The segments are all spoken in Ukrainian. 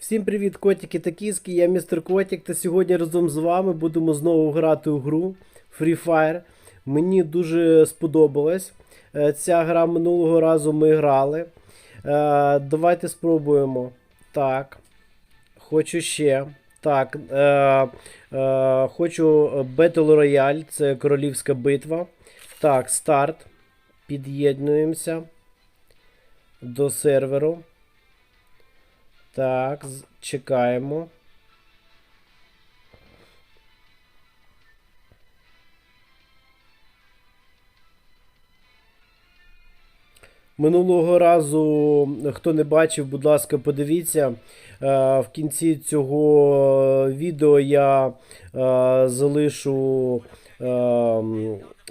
Всім привіт, котики та кіски, я містер Котик, та сьогодні разом з вами будемо знову грати у гру Free Fire. Мені дуже сподобалась. Е, Ця гра минулого разу ми грали. Е, Давайте спробуємо. Так. Хочу ще. Так. Е, е, хочу Battle Royale, це королівська битва. Так, старт. Під'єднуємося до серверу. Так, чекаємо. Минулого разу, хто не бачив, будь ласка, подивіться. Е, В кінці цього відео я е, залишу е,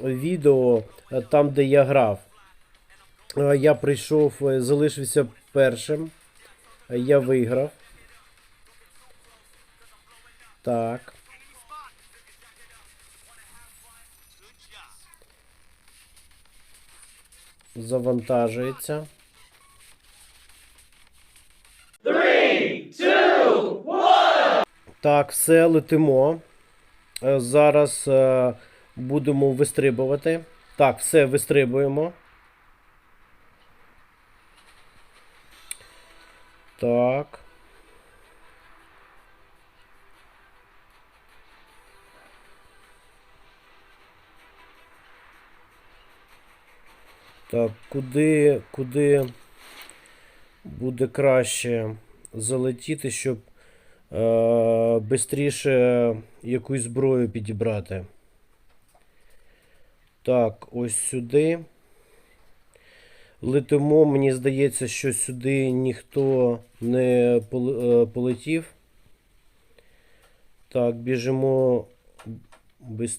відео там, де я грав. Е, Я прийшов, залишився першим. Я виграв. Так. Завантажується. Так, все, летимо. Е, Зараз е, будемо вистрибувати. Так, все, вистрибуємо. Так. Так, куди, куди буде краще залетіти, щоб е, швидше якусь зброю підібрати? Так, ось сюди. Летимо, мені здається, що сюди ніхто не е, полетів. Так, біжимо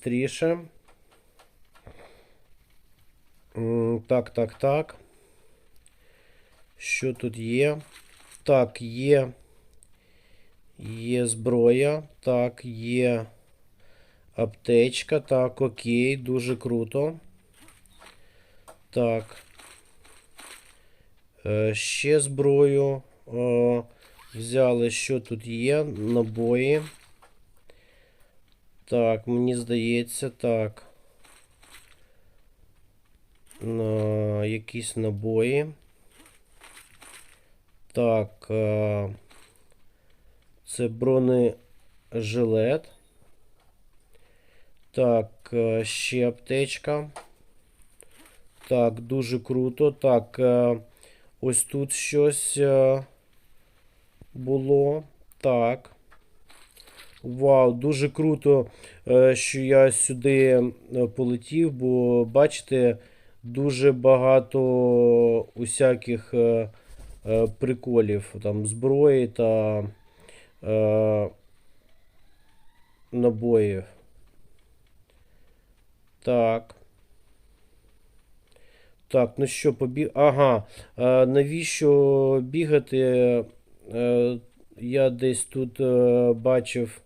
швидше. Так, так, так. Що тут є? Так, є. Є зброя. Так, є аптечка. Так, окей, дуже круто. Так. Е, ще зброю. Взяли, що тут є. Набої. Так, мені здається, так. На якісь набої. Так. Е, це бронежилет. Так, е, ще аптечка. Так, дуже круто. Так, ось тут щось е, було. Так. Вау, дуже круто, е, що я сюди е, полетів, бо бачите, дуже багато усяких приколів, там зброї та набоїв. Так. Так, ну що, побіг. Ага. Е, навіщо бігати? Е, я десь тут е, бачив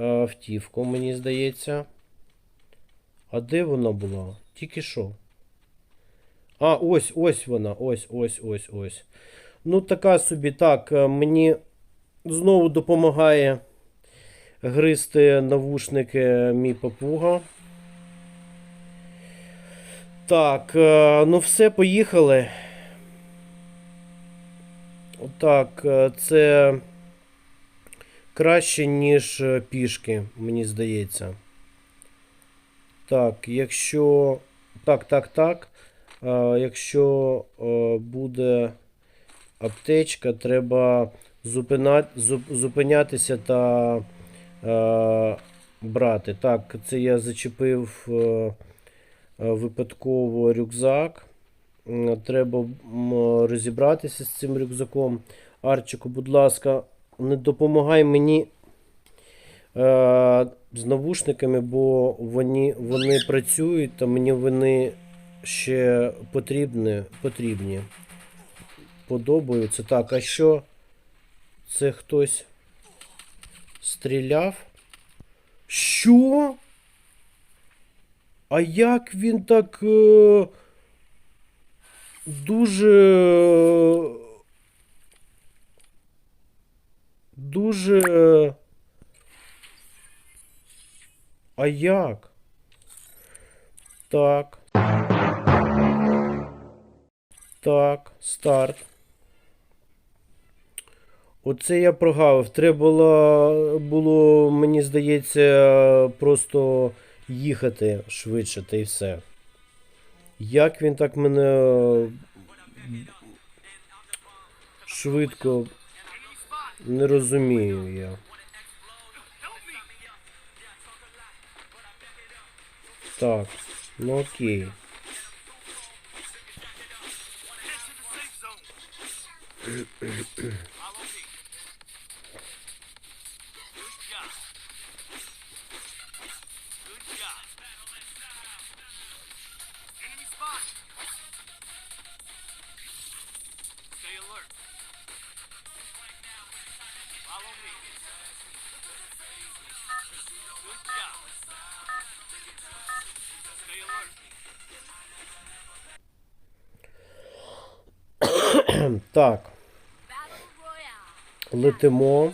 автівку, мені здається. А де вона була? Тільки що? А, ось, ось вона. Ось, ось, ось, ось. Ну, така собі так. Мені знову допомагає гризти навушники мій папуга. Так, е, ну все, поїхали. Так, е, це краще, ніж е, пішки, мені здається. Так, якщо. Так, так, так. Якщо буде аптечка, треба зупинятися та брати. Так, це я зачепив випадково рюкзак. Треба розібратися з цим рюкзаком. Арчику, будь ласка, не допомагай мені е, з навушниками, бо вони, вони працюють, та мені вони ще потрібні. потрібні. Подобаються. Так, а що? Це хтось стріляв? Що? А як він так е, дуже дуже. А як? Так. Так, старт. Оце я прогавив. Треба було, було, мені здається, просто їхати швидше та й все. Як він так мене швидко не розумію я. Так, ну окей. Так, летимо.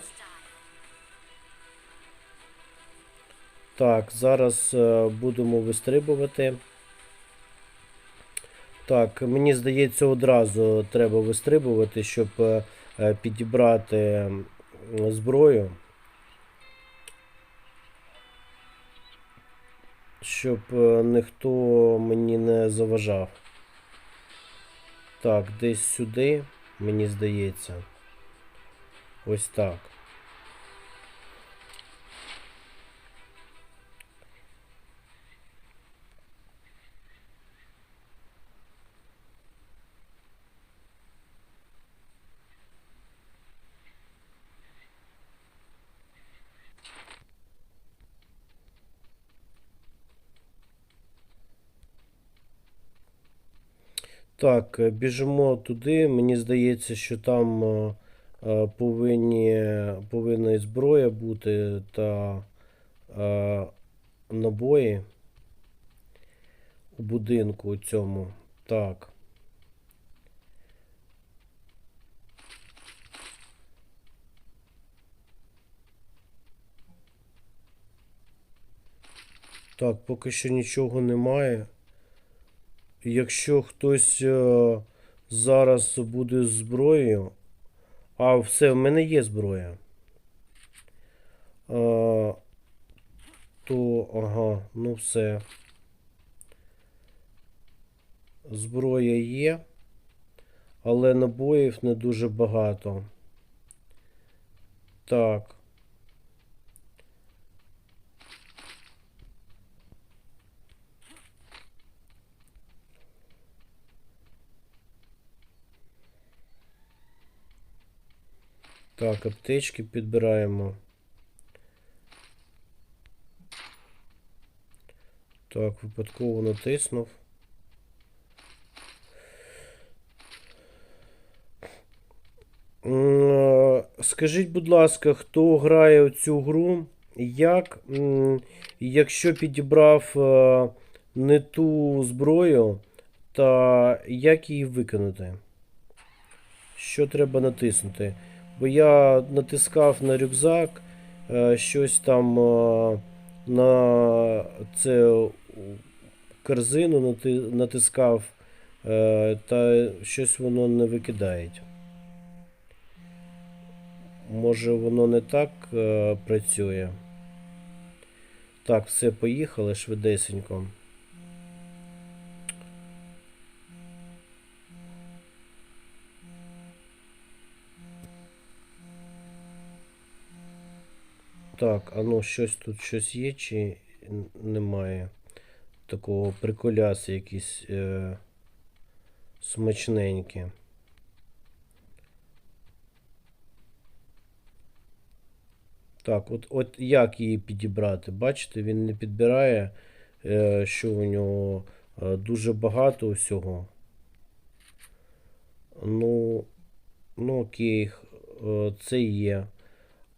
Так, зараз е, будемо вистрибувати. Так, мені здається, одразу треба вистрибувати, щоб е, е, підібрати зброю. Щоб ніхто мені не заважав. Так, десь сюди, мені здається. Ось так. Так, е, біжимо туди. Мені здається, що там е, е, повинні, повинна і зброя бути та е, набої у будинку цьому. Так. Так, поки що нічого немає. Якщо хтось е, зараз буде з зброєю. А, все, в мене є зброя. Е, то, ага, ну все. Зброя є, але набоїв не дуже багато. Так. Так, аптечки підбираємо. Так, випадково натиснув. Е, Скажіть, будь ласка, хто грає у цю гру? Як, якщо підібрав е, не ту зброю, та як її виконати? Що треба натиснути? Бо я натискав на рюкзак, е, щось там е, на це корзину натискав, е, та щось воно не викидає. Може воно не так е, працює. Так, все, поїхали швидесенько. Так, а ну щось тут щось є чи немає? Такого приколяси якісь е, смачненькі. Так, от, от як її підібрати? Бачите, він не підбирає, е, що у нього е, дуже багато всього. Ну, ну окей, е, це є.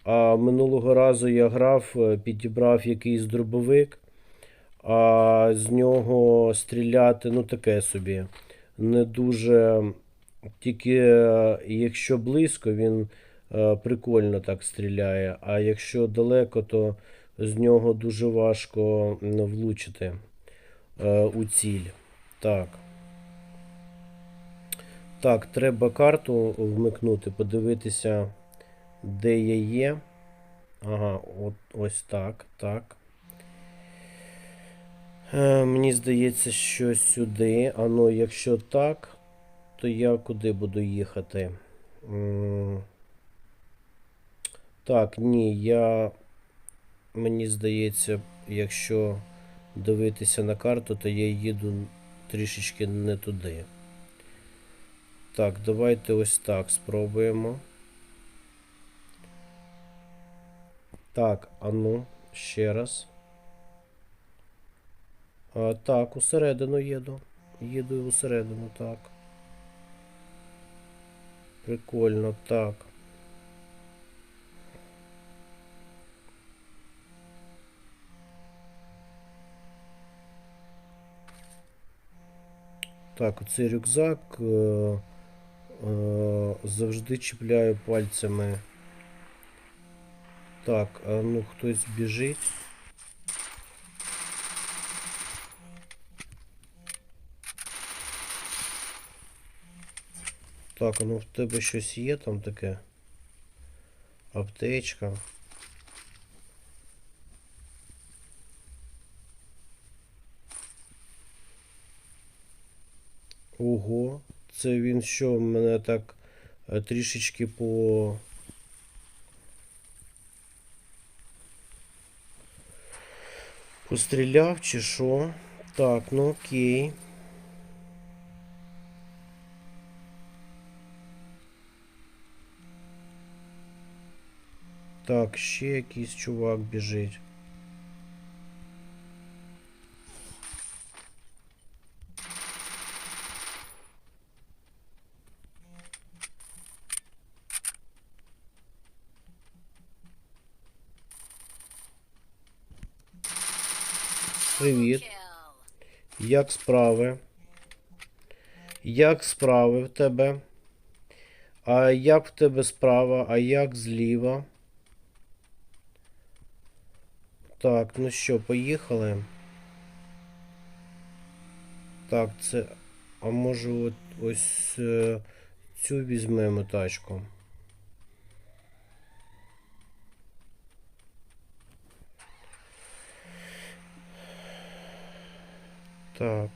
А минулого разу я грав, е, підібрав якийсь дробовик, а з нього стріляти, ну таке собі. Не дуже. Тільки е, якщо близько, він е, прикольно так стріляє. А якщо далеко, то з нього дуже важко влучити у ціль. Так. Так, треба карту вмикнути, подивитися, де я є. Ага, от ось так, так. Е, мені здається, що сюди. А ну, якщо так, то я куди буду їхати? М, Так, ні, я. Мені здається, якщо дивитися на карту, то я їду трішечки не туди. Так, давайте ось так спробуємо. Так, а ну, ще раз. А, так, усередину їду. Їду усередину, так. Прикольно, так. Так, оцей рюкзак е, е, завжди чіпляю пальцями. Так, а ну хтось біжить. Так, ну в тебе щось є там таке? Аптечка. Ого, це він що, мене так е, трішечки по. Постріляв чи що? Так, ну окей. Так, ще якийсь чувак біжить. Привіт. Як справи? Як справи в тебе? А як в тебе справа? А як зліва? Так, ну що, поїхали? Так, це. А може от ось е, цю візьмемо тачку. Так.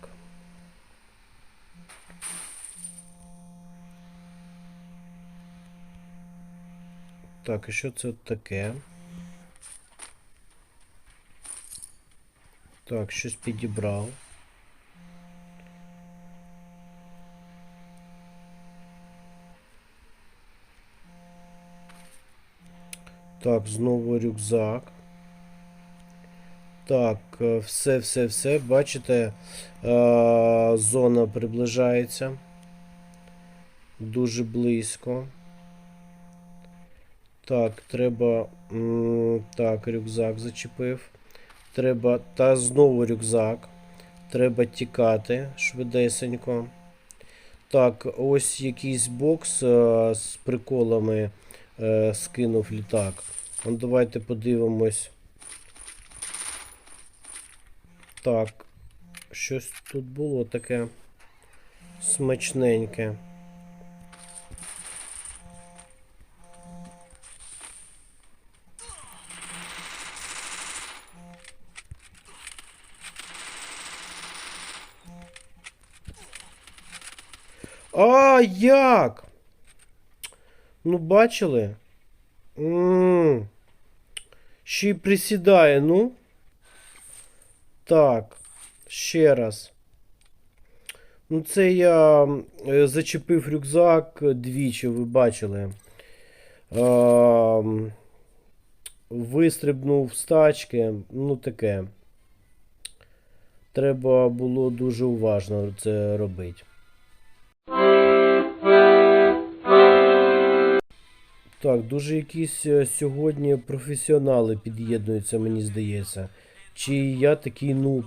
Так, і що це таке? Так, щось підібрав. Так, знову рюкзак. Так, е, все, все, все. Бачите, е, зона приближається. Дуже близько. Так, треба. Так, рюкзак зачепив. Треба. Та знову рюкзак. Треба тікати швидесенько. Так, ось якийсь бокс е, з приколами е, скинув літак. Ну, давайте подивимось. Так, щось тут було таке смачненьке. А, як? Ну, бачили? м Ще й присідає, ну. Так, ще раз. Ну, це я е, зачепив рюкзак двічі, ви бачили. Ем, Вистрибнув з тачки, ну таке. Треба було дуже уважно це робити. Так, дуже якісь е, сьогодні професіонали під'єднуються, мені здається. Чи я такий нуб?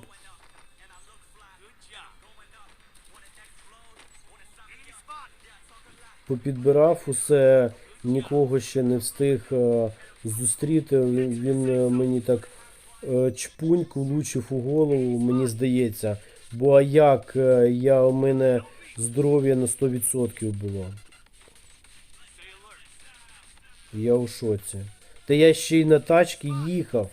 Попідбирав усе нікого ще не встиг е, зустріти. Він, він е, мені так е, чпуньк влучив у голову, мені здається. Бо а як е, я у мене здоров'я на 100% було. Я у шоці. Та я ще й на тачці їхав.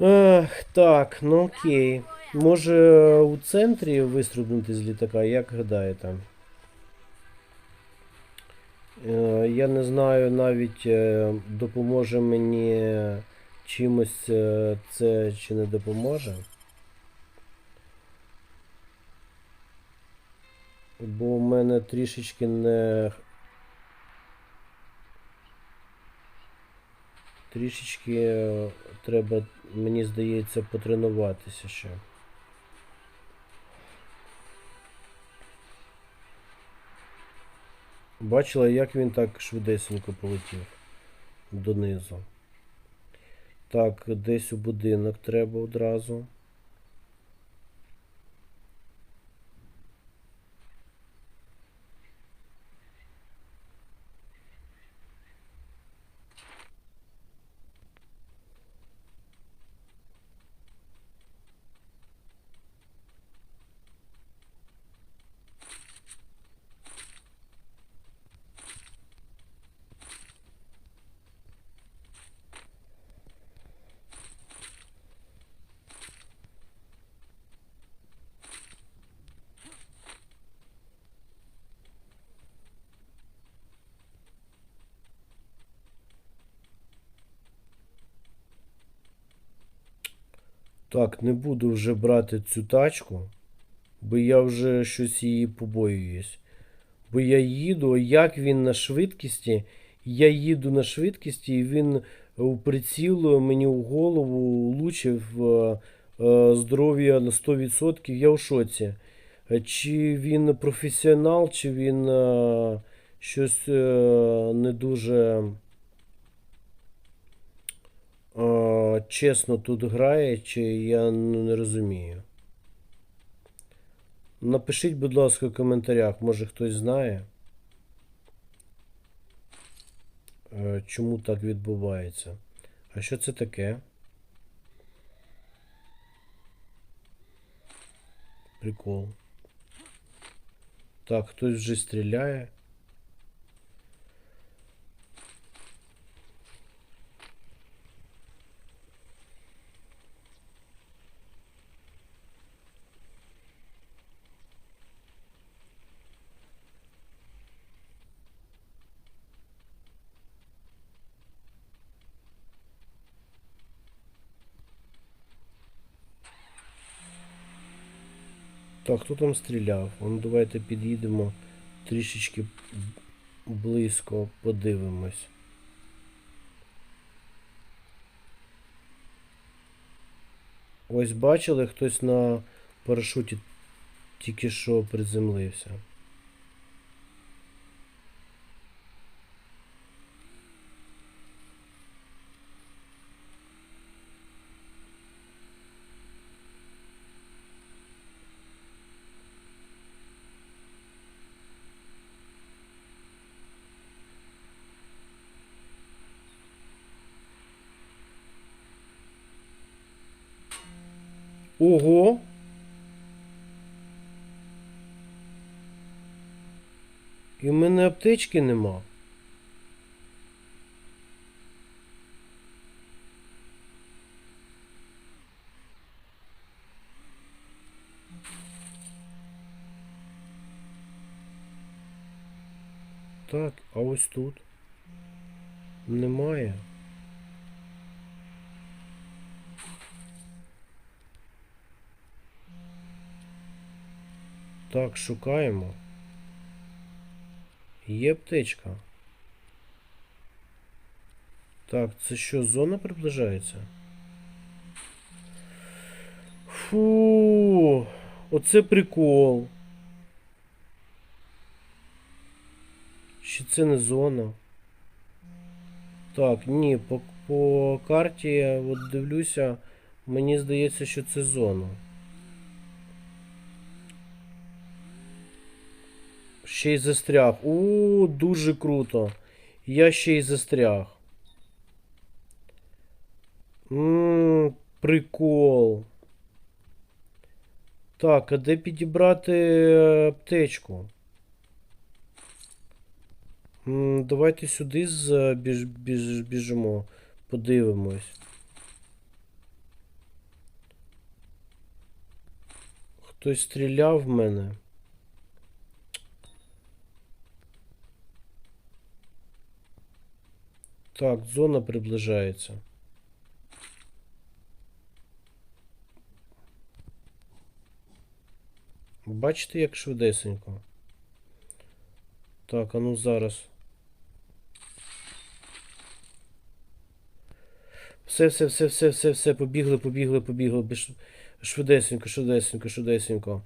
Ех, так, ну окей. Може у центрі вистрибнути з літака, як гадаєте? Е, Я не знаю навіть е, допоможе мені чимось е, це чи не допоможе. Бо у мене трішечки не. Трішечки треба, мені здається, потренуватися ще. Бачила, як він так швидесенько полетів донизу. Так, десь у будинок треба одразу. Так, не буду вже брати цю тачку, бо я вже щось її побоююсь. Бо я їду, як він на швидкісті, я їду на швидкісті, і він у приціл мені в голову влучив е, е, здоров'я на 100%. Я в шоці. Е, Чи він професіонал, чи він щось не дуже чесно тут грає, чи я ну, не розумію. Напишіть, будь ласка, в коментарях, може хтось знає, е, чому так відбувається. А що це таке? Прикол. Так, хтось вже стріляє. Так, хто там стріляв? Ну, давайте під'їдемо трішечки близько, подивимось. Ось бачили, хтось на парашуті тільки що приземлився. Ого! І в мене аптечки нема. Так, а ось тут немає. Так, шукаємо. Є аптечка. Так, це що, зона приближається? Фу, оце прикол. Чи це не зона? Так, ні, по, по карті, от дивлюся, мені здається, що це зона. Ще й застряг. У, дуже круто. Я ще й застряг. Ммм, прикол. Так, а де підібрати е, аптечку? М, Давайте сюди з- біж, біж, біжимо. Подивимось. Хтось стріляв в мене. Так, зона приближається. Бачите, як швидесенько. Так, а ну зараз. Все, все, все, все, все, все, побігли, побігли, побігли. Швидесенько, швидесенько, швидесенько.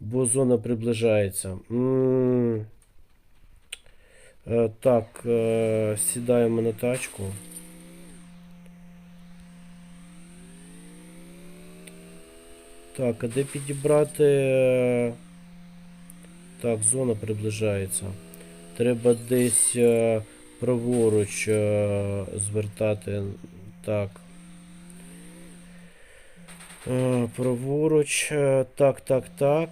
Бо зона приближається. м Е, так, е, сідаємо на тачку. Так, а де підібрати. е, Так, зона приближається. Треба десь е, праворуч е, звертати. Так. Е, праворуч. е, Так, так, так.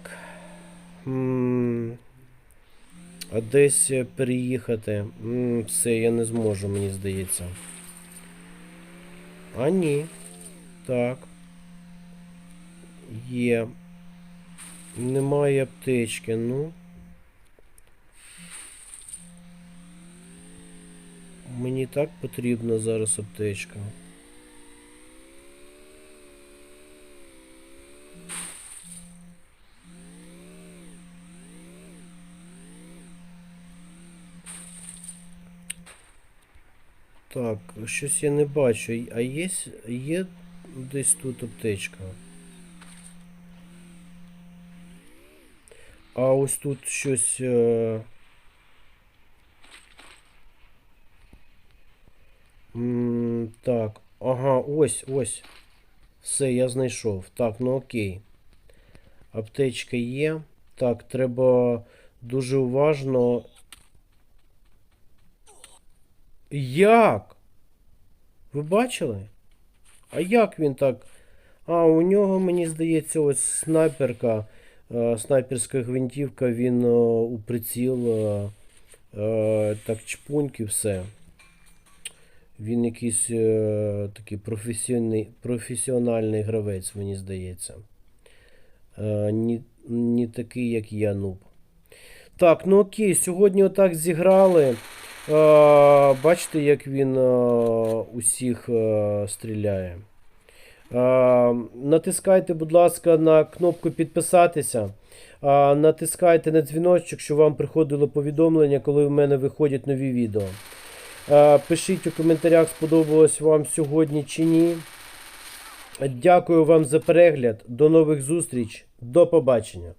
А десь е, переїхати. Все, я не зможу, мені здається. А ні. Так. Є. Немає аптечки, ну. Мені так потрібна зараз аптечка. Так, щось я не бачу. А є, є десь тут аптечка? А ось тут щось. Е... так, ага, ось, ось. Все, я знайшов. Так, ну окей. Аптечка є. Так, треба дуже уважно. Як? Ви бачили? А як він так? А, у нього, мені здається, ось снайперка. Е, снайперська гвинтівка, він е, у приціл. е, так, чпуньки, все. Він якийсь такий професійний, професіональний гравець, мені здається. Ні, не такий, як я, нуб. Так, ну окей, сьогодні отак зіграли. Е, бачите, як він е, усіх е, стріляє. Натискайте, будь ласка, на кнопку підписатися. Натискайте на дзвіночок, щоб вам приходило повідомлення, коли в мене виходять нові відео. Пишіть у коментарях, сподобалось вам сьогодні чи ні. Дякую вам за перегляд. До нових зустріч. До побачення.